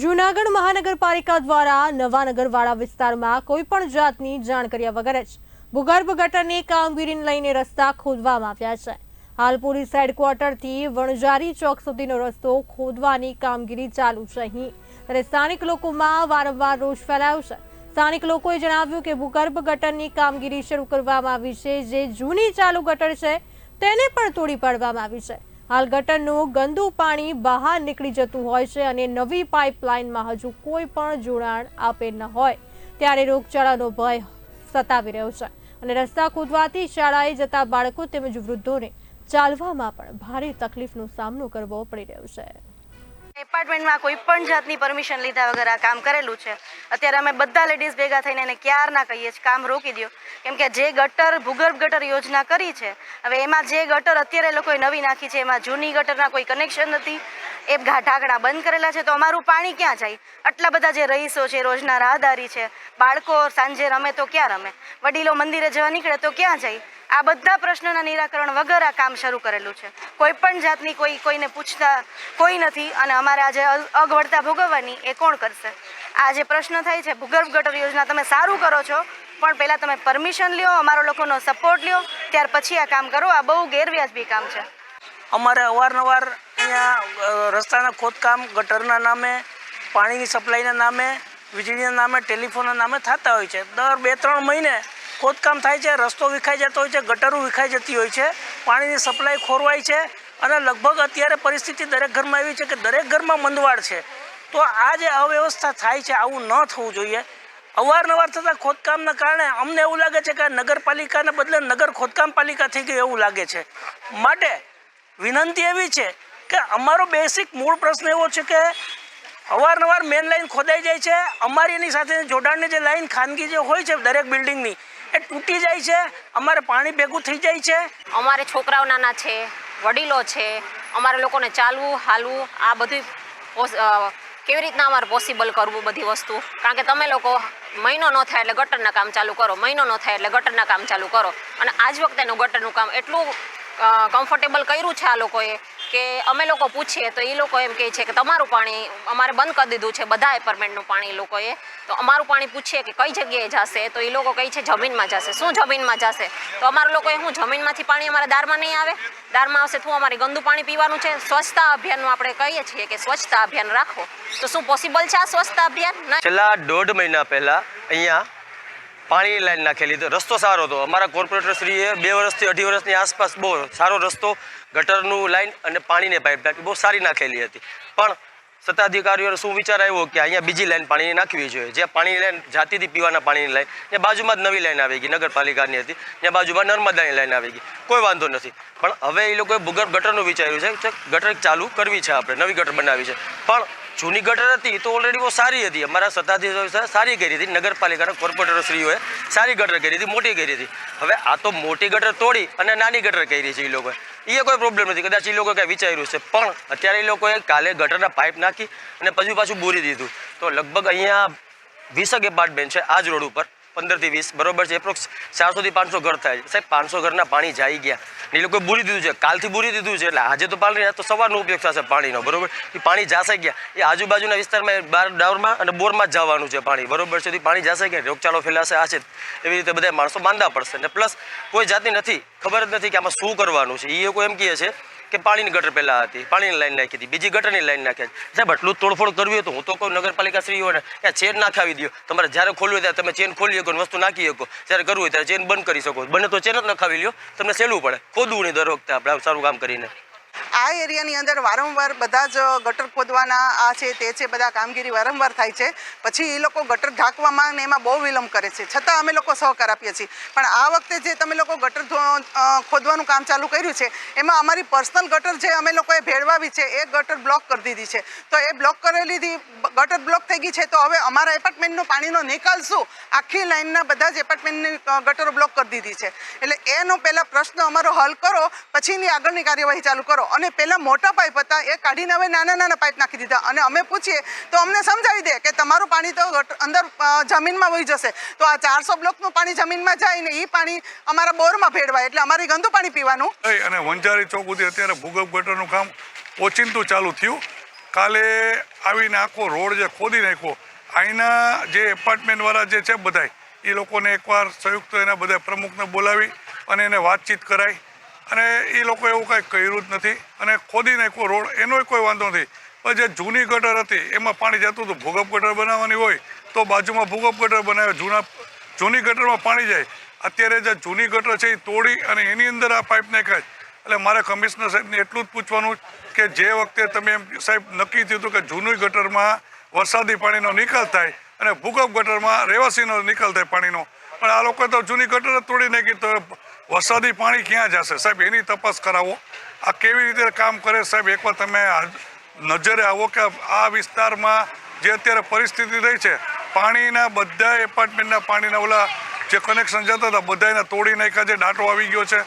જૂનાગઢ મહાનગરપાલિકા દ્વારા નવાનગરવાડા વિસ્તારમાં કોઈ પણ જાતની જાણ કર્યા વગર જ ભૂગર્ભ ગટરની કામગીરીને લઈને રસ્તા ખોદવામાં આવ્યા છે. હાલ પોલીસ હેડક્વાર્ટરથી વણઝારી ચોક સુધીનો રસ્તો ખોદવાની કામગીરી ચાલુ છે અહીં. ત્યારે સ્થાનિક લોકોમાં વારંવાર રોષ ફેલાયો છે. સ્થાનિક લોકોએ જણાવ્યું કે ભૂગર્ભ ગટરની કામગીરી શરૂ કરવામાં આવી છે. જે જૂની ચાલુ ગટર છે, તેને પણ તોડી પાડવામાં આવી છે. હાલ ગટરનું ગંદુ પાણી બહાર નીકળી જતું હોય છે અને નવી પાઇપલાઇનમાં હજુ કોઈ પણ જોડાણ આપે ન હોય. ત્યારે રોગચાળાનો ભય સતાવી રહ્યો છે અને રસ્તા કૂદવાથી શાળાએ જતા બાળકો તેમજ વૃદ્ધોને ચાલવામાં પણ ભારે તકલીફનો સામનો કરવો પડી રહ્યો છે. એપાર્ટમેન્ટમાં કોઈ પણ જાતની પરમિશન લીધા વગર આ કામ કરેલું છે. અત્યારે અમે બધા લેડીઝ ભેગા થઈને એને ક્યાર ના કહીએ છીએ, કામ રોકી દો કેમ કે જે ગટર, ભૂગર્ભ ગટર યોજના કરી છે, હવે એમાં જે ગટર અત્યારે લોકોએ નવી નાખી છે, એમાં જૂની ગટરના કોઈ કનેક્શન નથી. એ ઢાંકણા બંધ કરેલા છે, તો અમારું પાણી ક્યાં જાય? આટલા બધા જે રહીશો છે, રોજના રાહદારી છે, બાળકો સાંજે રમે તો ક્યાં રમે? વડીલો મંદિરે જવા નીકળે તો ક્યાં જાય? આ બધા પ્રશ્નોના નિરાકરણ વગર આ કામ શરૂ કરેલું છે. કોઈ પણ જાતની કોઈ, કોઈને પૂછતા કોઈ નથી અને અમારે આજે અગવડતા ભોગવવાની એ કોણ કરશે? આ જે પ્રશ્ન થાય છે, ભૂગર્ભ ગટર યોજના તમે સારું કરો છો, પણ પહેલાં તમે પરમિશન લ્યો, અમારો લોકોનો સપોર્ટ લ્યો, ત્યાર પછી આ કામ કરો, આ બહુ ગેરવ્યાજબી કામ છે. અમારે અવારનવાર અહીંયા રસ્તાના ખોદકામ, ગટરના નામે, પાણીની સપ્લાયના નામે, વીજળીના નામે, ટેલિફોનના નામે થતા હોય છે. દર બે, ત્રણ મહિને ખોદકામ થાય છે, રસ્તો વિખાઈ જતો હોય છે, ગટરો વિખાઈ જતી હોય છે, પાણીની સપ્લાય ખોરવાય છે અને લગભગ અત્યારે પરિસ્થિતિ દરેક ઘરમાં એવી છે કે દરેક ઘરમાં મંદવાડ છે. તો આ જે અવ્યવસ્થા થાય છે, આવું ન થવું જોઈએ. અવારનવાર થતાં ખોદકામના કારણે અમને એવું લાગે છે કે નગરપાલિકાને બદલે નગર ખોદકામ પાલિકા થઈ ગઈ એવું લાગે છે. માટે વિનંતી એવી છે કે અમારો બેસિક મૂળ પ્રશ્ન એવો છે કે અવારનવાર મેન લાઈન ખોદાઈ જાય છે. અમારી એની સાથે જોડાણની જે લાઈન ખાનગી જે હોય છે દરેક બિલ્ડિંગની એ તૂટી જાય છે, અમારે પાણી ભેગું થઈ જાય છે. અમારે છોકરાઓ નાના છે, વડીલો છે, અમારે લોકોને ચાલવું, હાલવું, આ બધું કેવી રીતના અમારે પોસિબલ કરવું બધી વસ્તુ? કારણ કે તમે લોકો મહિનો ન થાય એટલે ગટરના કામ ચાલુ કરો, મહિનો ન થાય એટલે ગટરના કામ ચાલુ કરો. અને આજ વખતેનું ગટરનું કામ એટલું કમ્ફર્ટેબલ કર્યું છે આ લોકોએ. કે અમે લોકો પૂછીએ તો એ લોકો એમ કહે છે કે તમારું પાણી અમારે બંધ કરી દીધું છે, બધા એપાર્ટમેન્ટનું પાણી લોકોએ. તો અમારું પાણી પૂછીએ કે કઈ જગ્યાએ જશે? તો એ લોકો કહે છે જમીનમાં જશે. શું જમીનમાં જશે? તો અમારા લોકોએ શું, જમીનમાંથી પાણી અમારા દારમાં નહીં આવે? દારમાં આવશે શું અમારે ગંદુ પાણી પીવાનું છે? સ્વચ્છતા અભિયાનનું આપણે કહીએ છીએ કે સ્વચ્છતા અભિયાન રાખો. તો શું પોસિબલ છે આ સ્વચ્છતા અભિયાન? છેલ્લા દોઢ મહિના પહેલાં અહીંયા પાણીની લાઈન નાખેલી તો રસ્તો સારો હતો. અમારા કોર્પોરેટરશ્રીએ બે વર્ષથી અઢી વર્ષની આસપાસ બહુ સારો રસ્તો, ગટરનું લાઈન અને પાણીની પાઇપ બહુ સારી નાખેલી હતી. પણ સત્તાધિકારીઓને શું વિચાર આવ્યો કે અહીંયા બીજી લાઈન પાણીની નાખવી જોઈએ? જે પાણી લાઈન જાતિથી પીવાના પાણીની લાઈન ત્યાં બાજુમાં જ નવી લાઈન આવી ગઈ, નગરપાલિકાની હતી ત્યાં બાજુમાં નર્મદાની લાઈન આવી ગઈ. કોઈ વાંધો નથી. પણ હવે એ લોકોએ ભૂગર્ભ ગટરનું વિચાર્યું છે ગટર ચાલુ કરવી છે આપણે, નવી ગટર બનાવી છે. પણ જૂની ગટર હતી તો ઓલરેડી બહુ સારી હતી. અમારા સત્તાધીશો સારી કરી હતી, નગરપાલિકાના કોર્પોરેટરશ્રીઓએ સારી ગટર કરી હતી, મોટી કરી હતી. હવે આ તો મોટી ગટર તોડી અને નાની ગટર કરી છે એ લોકોએ. એ કોઈ પ્રોબ્લેમ નથી. કદાચ એ લોકો કંઈ વિચાર્યું છે પણ અત્યારે એ લોકોએ કાલે ગટરના પાઇપ નાખી અને પછી પાછું બોરી દીધું. તો લગભગ અહીંયા વીસક એપાર્ટમેન્ટ છે આ જ રોડ ઉપર. પંદરથી વીસ, બરોબર છે, એપ્રોક્સ ચારસોથી પાંચસો ઘર થાય સાહેબ, પાંચસો ઘરના પાણી જાય ગયા. એ લોકોએ બુરી દીધું છે, કાલથી બુરી દીધું છે, એટલે આજે તો પાણી તો સવારનો ઉપયોગ થશે પાણીનો, બરોબર? એ પાણી જાશે ગયા એ આજુબાજુના વિસ્તારમાં બાર, ડાવરમાં અને બોરમાં જ જવાનું છે પાણી, બરોબર છે? પાણી જાશે ગયા રોગચાળો ફેલાશે, આ છે. એવી રીતે બધા માણસો માંદા પડશે. ને પ્લસ કોઈ જાતની નથી, ખબર જ નથી કે આમાં શું કરવાનું છે. એ લોકો એમ કહે છે કે પાણીની ગટર પહેલાં હતી, પાણીની લાઈન નાખી હતી, બીજી ગટરની લાઈન નાખી હતી. સાહેબ, આટલું તોડફોડ કરવી હોય તો હું તો કહું, નગરપાલિકા શ્રીઓને કે ચેન નાખાવી દો તમારે જ્યારે ખોલવું ત્યારે તમે ચેન ખોલી શકો વસ્તુ નાખી શકો. જ્યારે કરવું હોય ત્યારે ચેન બંધ કરી શકો. બને તો ચેન જ નખાવી લો તમને સહેલું પડે. ખોદવું નહીં દર વખતે આપણે સારું કામ કરીને. આ એરિયાની અંદર વારંવાર બધા જ ગટર ખોદવાના આ છે, તે છે, બધા કામગીરી વારંવાર થાય છે. પછી એ લોકો ગટર ઢાંકવામાં ને એમાં બહુ વિલંબ કરે છે. છતાં અમે લોકો સહકાર આપીએ છીએ. પણ આ વખતે જે તમે લોકો ગટર ખોદવાનું કામ ચાલુ કર્યું છે, એમાં અમારી પર્સનલ ગટર જે અમે લોકોએ ભેળવાવી છે, એ ગટર બ્લોક કરી દીધી છે. તો એ બ્લોક કરેલી દી- ગટર બ્લોક થઈ ગઈ છે, તો હવે અમારા એપાર્ટમેન્ટનો પાણીનો નિકાલ શું આખી લાઈનના બધા જ એપાર્ટમેન્ટની ગટરો બ્લોક કરી દીધી છે. એટલે એનો પહેલાં પ્રશ્ન અમારો હલ કરો, પછીની આગળની કાર્યવાહી ચાલુ કરો. અને પહેલાં મોટા પાઇપ હતા, એ કાઢીને હવે નાના નાના પાઇપ નાખી દીધા. અને અમે પૂછીએ, તો અમને સમજાવી દે કે તમારું પાણી તો અંદર જમીનમાં વહી જશે. તો આ ચારસો બ્લોકનું પાણી જમીનમાં જાય ને એ પાણી અમારા બોરમાં ભેળવાય. એટલે અમારે ગંદુ પાણી પીવાનું. અને વંજારી ચોક સુધી અત્યારે ભૂગર્ભ ગટરનું કામ ઓચિંતું ચાલુ થયું. કાલે આવીને આખો રોડ જે ખોદી નાખ્યો અહીંના જે એપાર્ટમેન્ટવાળા જે છે બધાય, એ લોકોને એકવાર સંયુક્ત એના બધા પ્રમુખને બોલાવી અને એને વાતચીત કરાઈ. અને એ લોકો એવું કાંઈ કર્યું જ નથી અને ખોદી નાખ્યો રોડ, એનોય કોઈ વાંધો નથી. પણ જે જૂની ગટર હતી, એમાં પાણી જતું હતું ભૂગપ ગટર બનાવવાની હોય, તો બાજુમાં ભૂગપ ગટર બનાવે, જૂના, જૂની ગટરમાં પાણી જાય. અત્યારે જે જૂની ગટર છે, એ તોડી અને એની અંદર આ પાઇપ નાખ્યા. એટલે મારે કમિશનર સાહેબને એટલું જ પૂછવાનું કે જે વખતે તમે એમ સાહેબ નક્કી થયું હતું કે જૂની ગટરમાં વરસાદી પાણીનો નિકાલ થાય અને ભૂગર્ભ ગટરમાં રહેવાસીનો નિકાલ થાય પાણીનો. પણ આ લોકો તો જૂની ગટર તોડી નાખી તો વરસાદી પાણી ક્યાં જશે? સાહેબ, એની તપાસ કરાવો. આ કેવી રીતે કામ કરે? સાહેબ, એકવાર તમે નજરે આવો કે આ વિસ્તારમાં જે અત્યારે પરિસ્થિતિ રહી છે, પાણીના બધા એપાર્ટમેન્ટના પાણીના ઓલા જે કનેક્શન જતા હતા બધા તોડી નાખ્યા છે, દાંટો આવી ગયો છે.